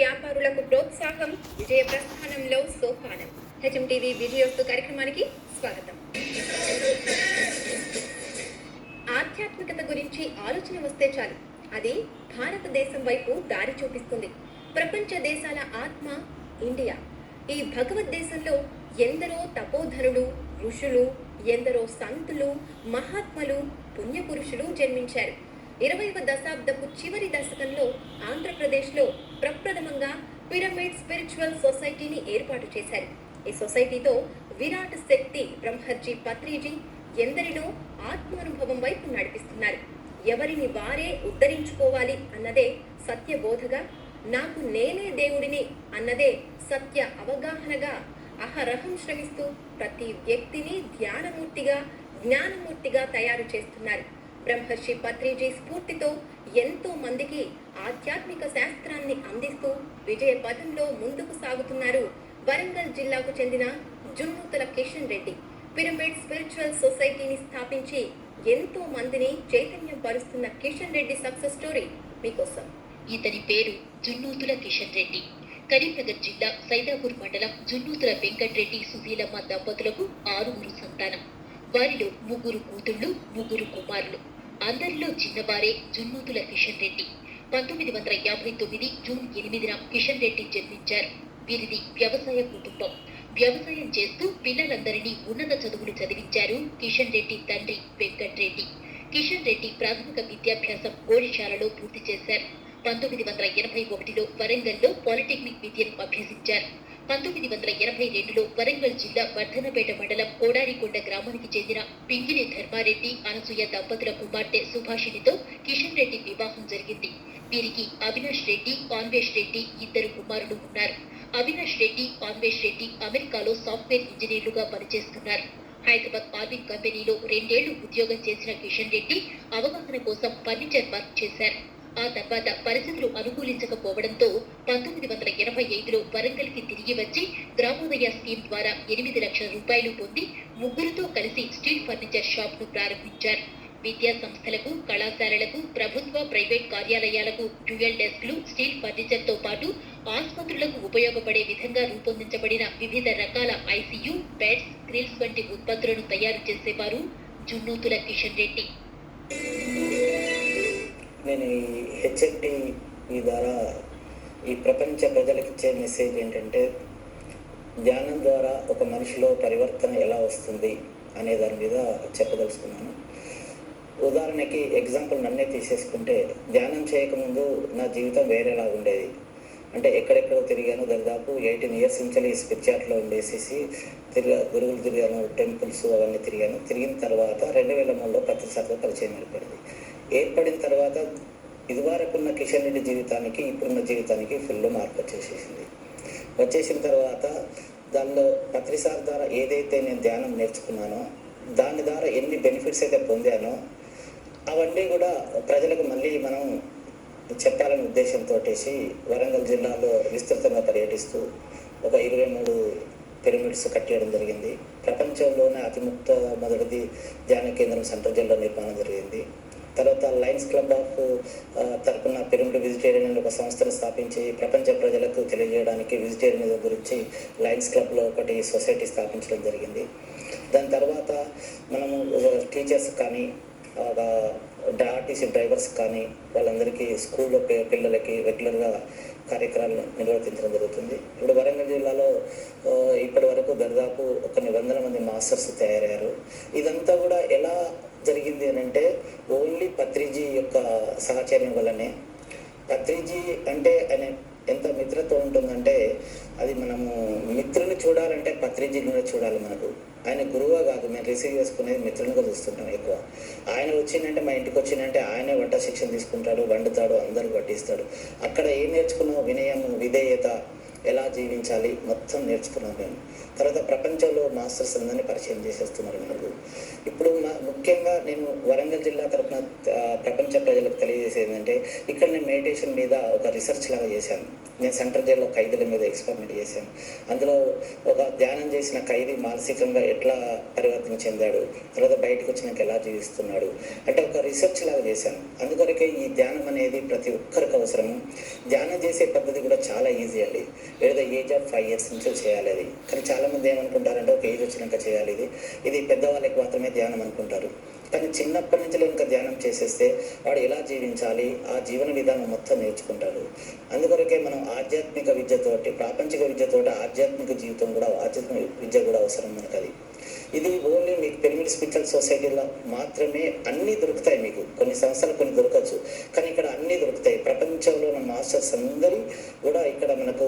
వ్యాపారులకు ప్రోత్సాహం విజయ ప్రస్థానంలో సోపానం. హెచ్ఎం టీవీ కార్యక్రమానికి స్వాగతం. ఆధ్యాత్మికత గురించి ఆలోచన వస్తే చాలు. అది భారతదేశం వైపు దారి చూపిస్తుంది. ప్రపంచ దేశాల ఆత్మ ఇండియా. ఈ భగవద్దేశంలో ఎందరో తపోధరుడు ఋషులు ఎందరో సంతులు మహాత్మలు పుణ్యపురుషులు జన్మించారు. ఇరవైవ దశాబ్దపు చివరి దశకంలో ఆంధ్రప్రదేశ్లో ప్రప్రథమంగా పిరమిడ్ స్పిరిచువల్ సొసైటీని ఏర్పాటు చేశారు. ఈ సొసైటీతో విరాట్ శక్తి బ్రహ్మర్జీ పత్రిజీ ఎందరినో ఆత్మానుభవం వైపు నడిపిస్తున్నారు. ఎవరిని వారే ఉద్ధరించుకోవాలి అన్నదే సత్య బోధగా నాకు నేనే దేవుడిని అన్నదే సత్య అవగాహనగా అహరహం శ్రమిస్తూ ప్రతి వ్యక్తిని ధ్యానమూర్తిగా జ్ఞానమూర్తిగా తయారు చేస్తున్నారు. బ్రహ్మర్షి పత్రిజీ స్ఫూర్తితో ఎంతో మందికి ఆధ్యాత్మిక శాస్త్రాన్ని అందిస్తూ విజయ పదంలో ముందుకు సాగుతున్నారు. వరంగల్ జిల్లాకు చెందిన జున్నూతల కిషన్ రెడ్డి. పిరమిడ్ స్పిరిచువల్ సొసైటీని స్థాపించి ఎంతో మందిని చైతన్యం పరుస్తున్న కిషన్ రెడ్డి సక్సెస్ స్టోరీ మీకోసం. ఇతని పేరు జున్నూతుల కిషన్ రెడ్డి. కరీంనగర్ జిల్లా సైదాపూర్ మండలం జున్నూతుల వెంకట్రెడ్డి సుధీలమ్మ దంపతులకు ఆరుగురు సంతానం. వారిలో ముగ్గురు కూతుళ్ళు ముగ్గురు కుమారులు. అందరిలో చిన్నవారే జున్నూతుల కిషన్ రెడ్డి. పంతొమ్మిది వందల యాభై తొమ్మిది జూన్ ఎనిమిదిన కిషన్ రెడ్డి జన్మించారు. వీరిది వ్యవసాయ కుటుంబం. వ్యవసాయం చేస్తూ పిల్లలందరినీ ఉన్నత చదువులు చదివించారు కిషన్ రెడ్డి తండ్రి వెంకట్రెడ్డి. కిషన్ రెడ్డి ప్రాథమిక విద్యాభ్యాసం గోడిశాలలో పూర్తి చేశారు. పంతొమ్మిది వందల ఎనభై ఒకటిలో వరంగల్లో పాలిటెక్నిక్ విద్యను అభ్యసించారు. పంతొమ్మిది వందల ఎనభై రెండులో వరంగల్ జిల్లా వర్ధనపేట మండలం కోడారికొండ గ్రామానికి చెందిన పింగిలి ధర్మారెడ్డి అనసూయ దంపతుల కుమార్తె సుభాషిణితో కిషన్ రెడ్డి వివాహం జరిగింది. వీరికి అవినాష్ రెడ్డి ఆన్వేష్ రెడ్డి ఇద్దరు కుమారులు ఉన్నారు. అవినాష్ రెడ్డి కాన్వేష్ రెడ్డి అమెరికాలో సాఫ్ట్వేర్ ఇంజనీర్లుగా పనిచేస్తున్నారు. హైదరాబాద్ ఆర్బిక్ కంపెనీలో రెండేళ్ళు ఉద్యోగం చేసిన కిషన్ రెడ్డి అవగాహన కోసం ఫర్నిచర్ వర్క్ చేశారు. ఆ తర్వాత పరిస్థితులు అనుకూలించకపోవడంతో పంతొమ్మిది వందల ఎనభై ఐదులో వరంగల్కి తిరిగి వచ్చి గ్రామోదయ స్కీమ్ ద్వారా ఎనిమిది లక్షల రూపాయలు పొంది ముగ్గురితో కలిసి స్టీల్ ఫర్నిచర్ షాప్ను ప్రారంభించారు. విద్యా సంస్థలకు కళాశాలలకు ప్రభుత్వ ప్రైవేట్ కార్యాలయాలకు డ్యూయల్ డెస్క్లు స్టీల్ ఫర్నిచర్తో పాటు ఆసుపత్రులకు ఉపయోగపడే విధంగా రూపొందించబడిన వివిధ రకాల ఐసీయూ బెడ్స్ గ్రిల్స్ వంటి ఉత్పత్తులను తయారు చేసేవారు జున్నూతుల కిషన్ రెడ్డి. నేను ఈ హెచ్ఎంటి ఈ ద్వారా ఈ ప్రపంచ ప్రజలకు ఇచ్చే మెసేజ్ ఏంటంటే ధ్యానం ద్వారా ఒక మనిషిలో పరివర్తన ఎలా వస్తుంది అనే దాని మీద చెప్పదలుచుకున్నాను. ఉదాహరణకి ఎగ్జాంపుల్ నన్నే తీసేసుకుంటే ధ్యానం చేయకముందు నా జీవితం వేరేలా ఉండేది. అంటే ఎక్కడెక్కడో తిరిగాను దాదాపు ఎయిటీన్ ఇయర్స్ నుంచి ఈ స్పిచ్చాట్లో ఉండేసేసి తిరిగా గురువులు తిరిగాను టెంపుల్స్ అవన్నీ తిరిగాను. తిరిగిన తర్వాత రెండు వేల మూడులో ప్రతిసారితో పరిచయం ఏర్పడింది. ఏర్పడిన తర్వాత ఇదివరకున్న కిషన్ రెడ్డి జీవితానికి ఇప్పుడున్న జీవితానికి ఫుల్ మార్పు వచ్చేసేసింది. వచ్చేసిన తర్వాత దానిలో పత్రిసార్ ద్వారా ఏదైతే నేను ధ్యానం నేర్చుకున్నానో దాని ద్వారా ఎన్ని బెనిఫిట్స్ అయితే పొందానో అవన్నీ కూడా ప్రజలకు మళ్ళీ మనం చెప్పాలనే ఉద్దేశంతో వరంగల్ జిల్లాలో విస్తృతంగా పర్యటిస్తూ ఒక ఇరవై మూడు పిరమిడ్స్ కట్టేయడం జరిగింది. ప్రపంచంలోనే అతి ముక్త మొదటిది ధ్యాన కేంద్రం సెంట్రల్ జిల్లా నిర్మాణం జరిగింది. తర్వాత లయన్స్ క్లబ్ ఆఫ్ తరపున పిరమిడ్ వెజిటేరియన్ అనే ఒక సంస్థను స్థాపించి ప్రపంచ ప్రజలకు తెలియజేయడానికి వెజిటేరియనిజం గురించి లయన్స్ క్లబ్లో ఒకటి సొసైటీ స్థాపించడం జరిగింది. దాని తర్వాత మనము టీచర్స్ కానీ ఆర్టీసీ డ్రైవర్స్ కానీ వాళ్ళందరికీ స్కూల్లో పిల్లలకి రెగ్యులర్గా కార్యక్రమాలు నిర్వర్తించడం జరుగుతుంది. ఇప్పుడు వరంగల్ జిల్లాలో ఇప్పటి వరకు దాదాపు ఒక వందల మంది మాస్టర్స్ తయారయ్యారు. ఇదంతా కూడా ఎలా జరిగింది అని అంటే ఓన్లీ పత్రిజీ యొక్క సహచర్యం వల్లనే. పత్రిజీ అంటే ఆయన ఎంత మిత్రత్వం ఉంటుందంటే అది మనము మిత్రుని చూడాలంటే పత్రిజీ కూడా చూడాలి మనకు. ఆయన గురువుగా కాదు మేము రిసీవ్ చేసుకునేది మిత్రునిగా చూస్తుంటాం ఎక్కువ. ఆయన వచ్చిందంటే మా ఇంటికి వచ్చిందంటే ఆయనే వంట శిక్షణ తీసుకుంటాడు వండుతాడు అందరూ వడ్డిస్తాడు. అక్కడ ఏం నేర్చుకున్నావు వినయము విధేయత ఎలా జీవించాలి మొత్తం నేర్చుకున్నాను నేను తర్వాత ప్రపంచంలో మాస్టర్స్ అందరినీ పరిచయం చేసేస్తున్నారు మనకు ఇప్పుడు మా ముఖ్యంగా నేను వరంగల్ జిల్లా తరఫున ప్రపంచ ప్రజలకు తెలియజేసేది ఏంటంటే ఇక్కడ నేను మెడిటేషన్ మీద ఒక రీసెర్చ్ లాగా చేశాను. నేను సెంట్రల్ జైల్లో ఖైదీల మీద ఎక్స్పెరిమెంట్ చేశాను. అందులో ఒక ధ్యానం చేసిన ఖైదీ మానసికంగా ఎట్లా పరివర్తన చెందాడు తర్వాత బయటకు వచ్చినాక ఎలా జీవిస్తున్నాడు అంటే ఒక రీసెర్చ్ లాగా చేశాను. అందుకొరకే ఈ ధ్యానం అనేది ప్రతి ఒక్కరికి అవసరము. ధ్యానం చేసే పద్ధతి కూడా చాలా ఈజీ అండి. లేదా ఏజ్ ఆఫ్ ఫైవ్ ఇయర్స్ నుంచి చేయాలి అది. కానీ చాలామంది ఏమనుకుంటారంటే ఒక ఏజ్ వచ్చినాక చేయాలి ఇది. ఇది పెద్దవాళ్ళకి మాత్రమే ధ్యానం అనుకుంటారు. కానీ చిన్నప్పటి నుంచి ఇంకా ధ్యానం చేసేస్తే వాడు ఎలా జీవించాలి? ఆ జీవన విధానం మొత్తం నేర్చుకుంటాడు. అందుకొరకే మనం ఆధ్యాత్మిక విద్యతోటి ప్రాపంచిక విద్యతోటి ఆధ్యాత్మిక జీవితం కూడా ఆధ్యాత్మిక విద్య కూడా అవసరం మనకు అది ఇది ఓన్లీ మీకు పిరమిడ్ స్పిరిచువల్ సొసైటీలో మాత్రమే అన్నీ దొరుకుతాయి మీకు. కొన్ని సంస్థలు కొన్ని దొరకచ్చు. కానీ ఇక్కడ అన్నీ దొరుకుతాయి. ప్రపంచంలో ఉన్న మాస్టర్స్ అందరి కూడా ఇక్కడ మనకు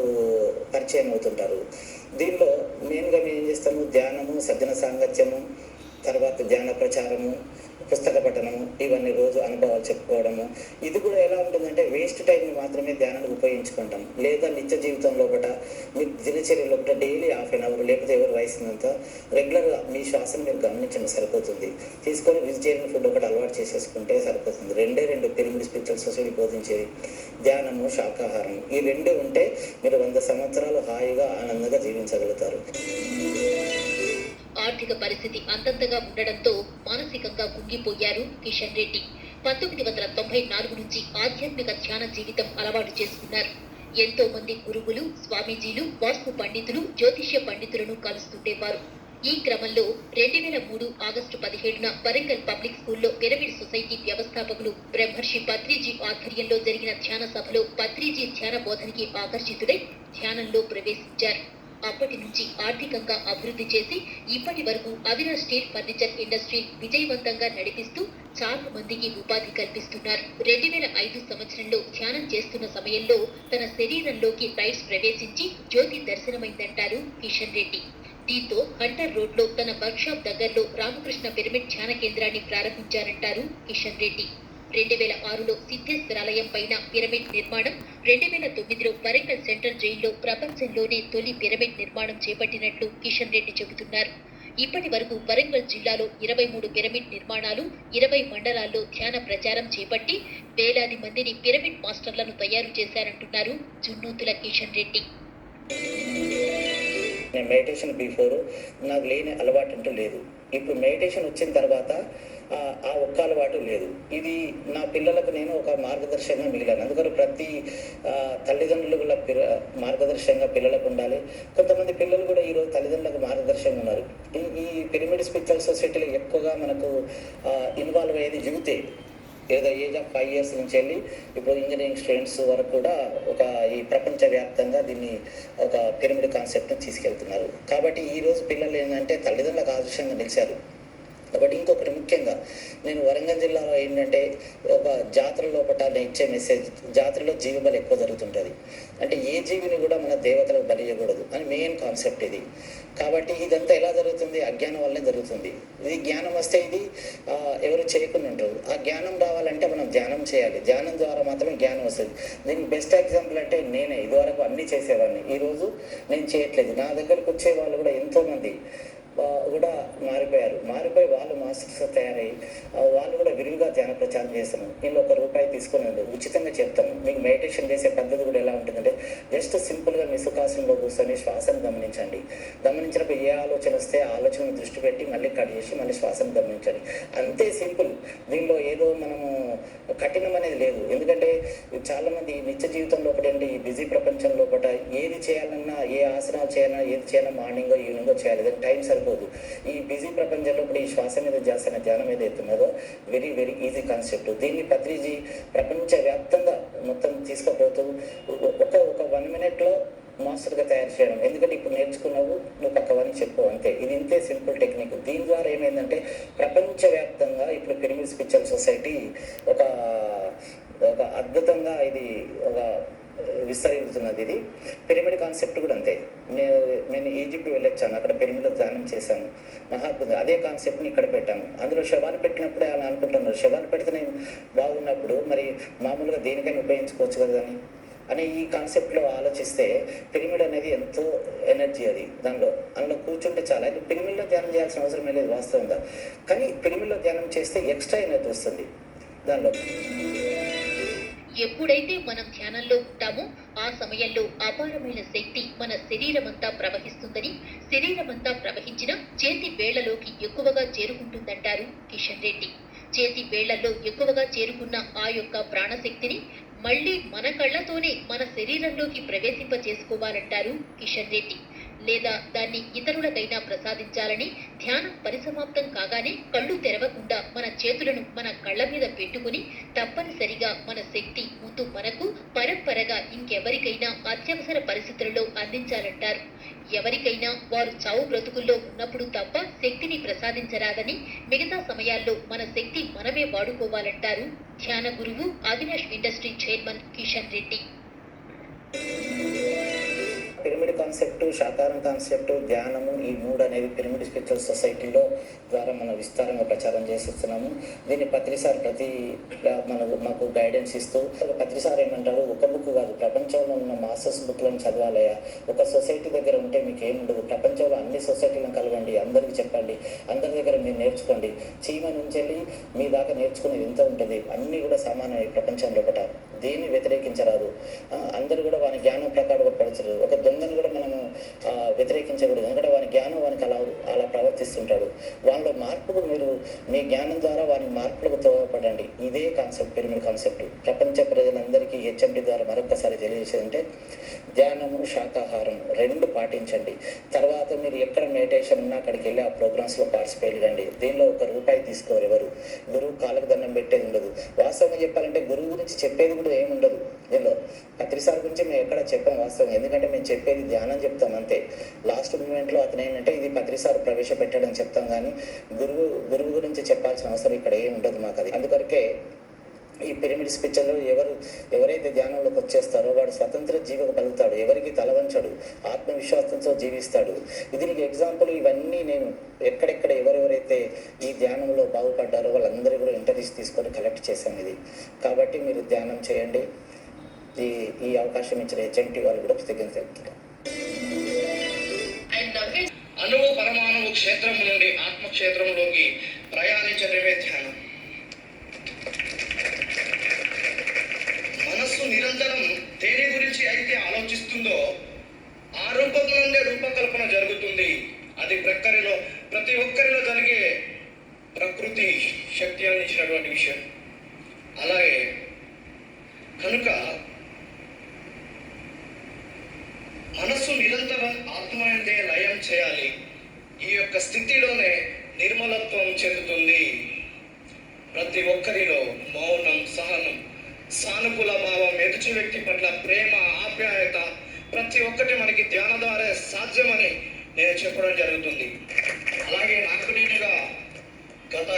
పరిచయం అవుతుంటారు. దీనిలో మెయిన్గా మేము ఏం చేస్తాము? ధ్యానము సజ్జన సాంగత్యము తర్వాత ధ్యాన ప్రచారము పుస్తక పఠనము ఇవన్నీ రోజు అనుభవాలు చెప్పుకోవడము. ఇది కూడా ఎలా ఉంటుందంటే వేస్ట్ టైంని మాత్రమే ధ్యానానికి ఉపయోగించుకుంటాం. లేదా నిత్య జీవితం లోపల మీ దినచర్య లోపల డైలీ హాఫ్ అన్ అవర్ లేకపోతే ఎవరు వయసునంత రెగ్యులర్గా మీ శ్వాసను మీరు గమనించండి సరిపోతుంది. తీసుకొని వెజిటేరియన్ ఫుడ్ ఒకటి అలవాటు చేసేసుకుంటే సరిపోతుంది. రెండే రెండు పిరమిడ్ స్పిరిచువల్ సొసైటీ బోధించేది ధ్యానము శాకాహారం ఈ రెండే ఉంటే మీరు వంద సంవత్సరాలు హాయిగా ఆనందంగా జీవించగలుగుతారు. ఆర్థిక పరిస్థితి అంతంతగా ఉండడంతో మానసికంగా కుంగిపోయారు కిషన్ రెడ్డి. పంతొమ్మిది వందల తొంభై నాలుగు నుంచి ఆధ్యాత్మిక ధ్యాన జీవితం అలవాటు చేసుకున్నారు. ఎంతో మంది గురువులు స్వామీజీలు వాస్తు పండితులు జ్యోతిష్య పండితులను కలుస్తుండేవారు. ఈ క్రమంలో రెండు వేల మూడు ఆగస్టు పదిహేడున వరంగల్ పబ్లిక్ స్కూల్లో పిరమిడ్ సొసైటీ వ్యవస్థాపకులు బ్రహ్మర్షి పత్రిజీ ఆధ్వర్యంలో జరిగిన ధ్యాన సభలో పత్రిజీ ధ్యాన బోధనకి ఆకర్షితుడై ధ్యానంలో ప్రవేశించారు. అప్పటి నుంచి ఆర్థికంగా అభివృద్ధి చేసి ఇప్పటి వరకు అవినాష్ స్టీల్ ఫర్నిచర్ ఇండస్ట్రీ విజయవంతంగా నడిపిస్తూ చాలా మందికి ఉపాధి కల్పిస్తున్నారు. రెండు వేల ఐదు సంవత్సరంలో ధ్యానం చేస్తున్న సమయంలో తన శరీరంలోకి రైట్స్ ప్రవేశించి జ్యోతి దర్శనమైందంటారు కిషన్ రెడ్డి. దీంతో హంటర్ రోడ్లో తన వర్క్షాప్ దగ్గరలో రామకృష్ణ పిరమిడ్ ధ్యాన కేంద్రాన్ని ప్రారంభించారంటారు కిషన్ రెడ్డి. రెండు వేల ఆరులో సిద్ధేశ్వరాలయం పైన పిరమిడ్ నిర్మాణం రెండు వేల తొమ్మిదిలో వరంగల్ సెంట్రల్ జైల్లో ప్రపంచంలోనే తొలి పిరమిడ్ నిర్మాణం చేపట్టినట్లు కిషన్ రెడ్డి చెబుతున్నారు. ఇప్పటి వరకు వరంగల్ జిల్లాలో ఇరవై మూడు పిరమిడ్ నిర్మాణాలు ఇరవై మండలాల్లో ధ్యాన ప్రచారం చేపట్టి వేలాది మందిని పిరమిడ్ మాస్టర్లను తయారు చేశారంటున్నారు జున్నూతుల కిషన్ రెడ్డి. నేను మెడిటేషన్ బిఫోర్ నాకు లేని అలవాటు అంటూ లేదు. ఇప్పుడు మెడిటేషన్ వచ్చిన తర్వాత ఆ, ఒక్క అలవాటు లేదు. ఇది నా పిల్లలకు నేను ఒక మార్గదర్శకంగా మిగిలాను. అందుకని ప్రతి తల్లిదండ్రులు కూడా పిర మార్గదర్శకంగా పిల్లలకు ఉండాలి. కొంతమంది పిల్లలు కూడా ఈరోజు తల్లిదండ్రులకు మార్గదర్శకంగా ఉన్నారు. ఈ ఈ పిరమిడ్ స్పిరిచువల్ సొసైటీలో ఎక్కువగా మనకు ఇన్వాల్వ్ అయ్యేది యూతే. ఏదో ఏజ్ ఆఫ్ ఫైవ్ ఇయర్స్ నుంచి వెళ్ళి ఇప్పుడు ఇంజనీరింగ్ స్టూడెంట్స్ వరకు కూడా ఒక ఈ ప్రపంచవ్యాప్తంగా దీన్ని ఒక పిరమిడ్ కాన్సెప్ట్ని తీసుకెళ్తున్నారు. కాబట్టి ఈరోజు పిల్లలు ఏంటంటే తల్లిదండ్రులకు ఆదర్శంగా నిలిచారు. కాబట్టి ఇంకొకటి ముఖ్యంగా నేను వరంగల్ జిల్లాలో ఏంటంటే ఒక జాతర లోపల నేను ఇచ్చే మెసేజ్ జాతరలో జీవిబలి ఎక్కువ జరుగుతుంటుంది. అంటే ఏ జీవిని కూడా మన దేవతలకు బలి చేయకూడదు అని మెయిన్ కాన్సెప్ట్ ఇది. కాబట్టి ఇదంతా ఎలా జరుగుతుంది? అజ్ఞానం వల్లే జరుగుతుంది. ఇది జ్ఞానం వస్తే ఇది ఎవరు చేయకుండా ఉంటారు. ఆ జ్ఞానం రావాలంటే మనం ధ్యానం చేయాలి. ధ్యానం ద్వారా మాత్రమే జ్ఞానం వస్తుంది. దీనికి బెస్ట్ ఎగ్జాంపుల్ అంటే నేనే. ఇదివరకు అన్నీ చేసేవాడిని. ఈరోజు నేను చేయట్లేదు. నా దగ్గరకు వచ్చే వాళ్ళు కూడా ఎంతోమంది. కూడా మారిపోయారు. మారిపోయి వాళ్ళు మాస్టర్స్ తయారై వాళ్ళు కూడా విరివిగా ధ్యాన ప్రచారం చేస్తాను నేను ఒక రూపాయి తీసుకుని ఉచితంగా చెప్తాను. మీకు మెడిటేషన్ చేసే పద్ధతి కూడా ఎలా ఉంటుందంటే జస్ట్ సింపుల్గా మీ సుఖాసనంలో కూర్చొని శ్వాసను గమనించండి. గమనించినప్పుడు ఏ ఆలోచన వస్తే ఆ ఆలోచన దృష్టి పెట్టి మళ్ళీ కట్ చేసి మళ్ళీ శ్వాసను గమనించండి. అంతే సింపుల్. దీనిలో ఏదో మనము కఠినం అనేది లేదు. ఎందుకంటే చాలామంది నిత్య జీవితంలో లోపల ఈ బిజీ ప్రపంచంలో ఏది చేయాలన్నా ఏ ఆసనాలు చేయాలన్నా ఏది చేయాలన్నా మార్నింగ్ ఈవినింగో చేయాలి. దానికి టైం సరిపోదు. ఈ బిజీ ప్రపంచంలో ఇప్పుడు ఈ శ్వాస మీద చేస్తున్న ధ్యానం ఏదైతే ఉన్నదో వెరీ వెరీ ఈజీ కాన్సెప్ట్. దీన్ని పత్రిజీ ప్రపంచవ్యాప్తంగా మొత్తం తీసుకుపోతూ ఒక ఒక వన్ మినిట్లో మాస్టర్గా తయారు చేయడం. ఎందుకంటే ఇప్పుడు నేర్చుకున్నావు నువ్వు పక్కవని చెప్పు అంతే. ఇది ఇంతే సింపుల్ టెక్నిక్. దీని ద్వారా ఏమైందంటే ప్రపంచవ్యాప్తంగా ఇప్పుడు పిరమిడ్ స్పిరిచువల్ సొసైటీ ఒక ఒక అద్భుతంగా ఇది ఒక విస్తరిస్తున్నది ఇది. పిరమిడ్ కాన్సెప్ట్ కూడా అంతే. నేను నేను ఈజిప్ట్ వెళ్ళొచ్చాను. అక్కడ పిరమిడ్ ధ్యానం చేశాను. మహాద్భుతం. అదే కాన్సెప్ట్ని ఇక్కడ పెట్టాను. అందులో శవాలు పెట్టినప్పుడే అలా అనుకుంటున్నారు. శవాలు పెడితే నేను బాగున్నప్పుడు మరి మామూలుగా దేనికైనా ఉపయోగించుకోవచ్చు కదా అని. అనే ఈ కాన్సెప్ట్లో ఆలోచిస్తే పిరమిడ్ అనేది ఎంతో ఎనర్జీ అది దానిలో. అందులో కూర్చుంటే చాలా. అది పిరమిడ్లో ధ్యానం చేయాల్సిన అవసరం లేదు వాస్తవంగా. కానీ పిరమిడ్లో ధ్యానం చేస్తే ఎక్స్ట్రా ఎనర్జీ వస్తుంది దానిలో. ఎప్పుడైతే మనం ధ్యానంలో ఉంటామో ఆ సమయంలో అపారమైన శక్తి మన శరీరమంతా ప్రవహిస్తుందని శరీరమంతా ప్రవహించిన చేతి వేళ్ళలోకి ఎక్కువగా చేరుకుంటుందంటారు కిషన్ రెడ్డి. చేతి వేళ్ళలో ఎక్కువగా చేరుకున్న ఆ యొక్క ప్రాణశక్తిని మళ్ళీ మన కళ్ళతోనే మన శరీరంలోకి ప్రవేశింప చేసుకోవాలంటారు కిషన్ రెడ్డి. లేదా దాన్ని ఇతరులకైనా ప్రసాదించాలని ధ్యానం పరిసమాప్తం కాగానే కళ్ళు తెరవకుండా మన చేతులను మన కళ్ళ మీద పెట్టుకుని తప్పనిసరిగా మన శక్తి ముందు మనకు పరంపరగా ఇంకెవరికైనా అత్యవసర పరిస్థితులలో అందించాలంటారు. ఎవరికైనా వారు చావు బ్రతుకుల్లో ఉన్నప్పుడు తప్ప శక్తిని ప్రసాదించరాదని మిగతా సమయాల్లో మన శక్తి మనమే వాడుకోవాలంటారు. ధ్యాన గురువు Avinash industry chairman Kishan Reddy. Concept Shakaram concept ధ్యానము ఈ మూడు అనేవి పిరమిడ్ స్పిరిచువల్ సొసైటీలో ద్వారా మనం విస్తారంగా ప్రచారం చేస్తున్నాము దీన్ని పత్రిసార్ ప్రతి మనకు మాకు గైడెన్స్ ఇస్తూ పత్రిసార్ ఏమంటారు ఒక బుక్ కాదు ప్రపంచంలో ఉన్న మాస్టర్స్ బుక్లను చదవాలయా ఒక సొసైటీ దగ్గర ఉంటే మీకు ఏం ఉండదు. ప్రపంచంలో అన్ని సొసైటీలను కలవండి అందరికీ చెప్పండి అందరి దగ్గర మీరు నేర్చుకోండి. చీమ నుంచి వెళ్ళి మీ దాకా నేర్చుకునేది ఎంత ఉంటుంది? అన్నీ కూడా సమానమే ప్రపంచంలో ప్రపంచం దీన్ని వ్యతిరేకించరాదు. అందరూ కూడా వాని జ్ఞానం ప్రకారం పరచరు ఒక దొంగను కూడా మనం వ్యతిరేకించకూడదు. ఎందుకంటే వాని జ్ఞానం వానికి అలా అలా ప్రవర్తిస్తుంటాడు. వాళ్ళ మార్పుకు మీరు మీ జ్ఞానం ద్వారా వాని మార్పులకు తోడపడండి. ఇదే కాన్సెప్ట్ పిరమిడ్ కాన్సెప్ట్. ప్రపంచ ప్రజలందరికీ హెచ్ఎండి ద్వారా మరొకసారి తెలియజేసేదంటే ధ్యానము శాకాహారం రెండు పాటించండి. తర్వాత మీరు ఎక్కడ మెడిటేషన్ ఉన్నా అక్కడికి వెళ్ళి ఆ ప్రోగ్రామ్స్లో పార్టిసిపేట్ కండి దీనిలో ఒక రూపాయి తీసుకోరు ఎవరు. గురువు కాలకు దండం పెట్టేది ఉండదు. వాస్తవంగా చెప్పాలంటే గురువు గురించి చెప్పేది కూడా ఏమి ఉండదు దీనిలో పత్రిసార్ గురించి మేము ఎక్కడ చెప్పాం వాస్తవం ఎందుకంటే మేము చెప్పేది ధ్యానం చెప్తాం అంతే. లాస్ట్ మూమెంట్లో అతను ఏంటంటే ఇది పత్రిసారి ప్రవేశపెట్టడం చెప్తాం కానీ గురువు గురువు గురించి చెప్పాల్సిన అవసరం ఇక్కడ ఏమి ఉండదు మాకు అది. అందుకొరకే ఈ పిరమిడ్ పిక్చర్లో ఎవరు ఎవరైతే ధ్యానంలోకి వచ్చేస్తారో వాడు స్వతంత్ర జీవక పలుకుతాడు. ఎవరికి తలవంచడు ఆత్మవిశ్వాసంతో జీవిస్తాడు. దీనికి ఎగ్జాంపుల్ ఇవన్నీ నేను ఎక్కడెక్కడ ఎవరెవరైతే ఈ ధ్యానంలో బాగుపడ్డారో వాళ్ళందరూ కూడా ఇంటర్వ్యూస్ తీసుకొని కలెక్ట్ చేశాను ఇది. కాబట్టి మీరు ధ్యానం చేయండి. ఈ ఈ అవకాశం ఇచ్చిన ఏజెంట్ వాళ్ళు కూడా కృతజ్ఞత తెలుపుతున్నారు అణువు పరమాణువు క్షేత్రం నుండి ఆత్మక్షేత్రంలోకి ప్రయాణించడమే ధ్యానం. మనస్సు నిరంతరం దేని గురించి అయితే ఆలోచిస్తుందో ఆ రూపం నుండే రూపకల్పన జరుగుతుంది. అది ప్రక్కరిలో ప్రతి ఒక్కరిలో జరిగే ప్రకృతి శక్తి అందించినటువంటి విషయం. అలాగే కనుక మనస్సు నిరంతరం ఆత్మయందే లయం చేయాలి ఈ యొక్క స్థితిలోనే నిర్మలత్వం చెందుతుంది. ప్రతి ఒక్కరిలో మౌనం సహనం సానుకూల భావం ఎదుటి వ్యక్తి పట్ల ప్రేమ ఆప్యాయత ప్రతి ఒక్కటి మనకి ధ్యానం ద్వారా సాధ్యమని నేను చెప్పడం జరుగుతుంది. అలాగే నాకు నేనుగా గత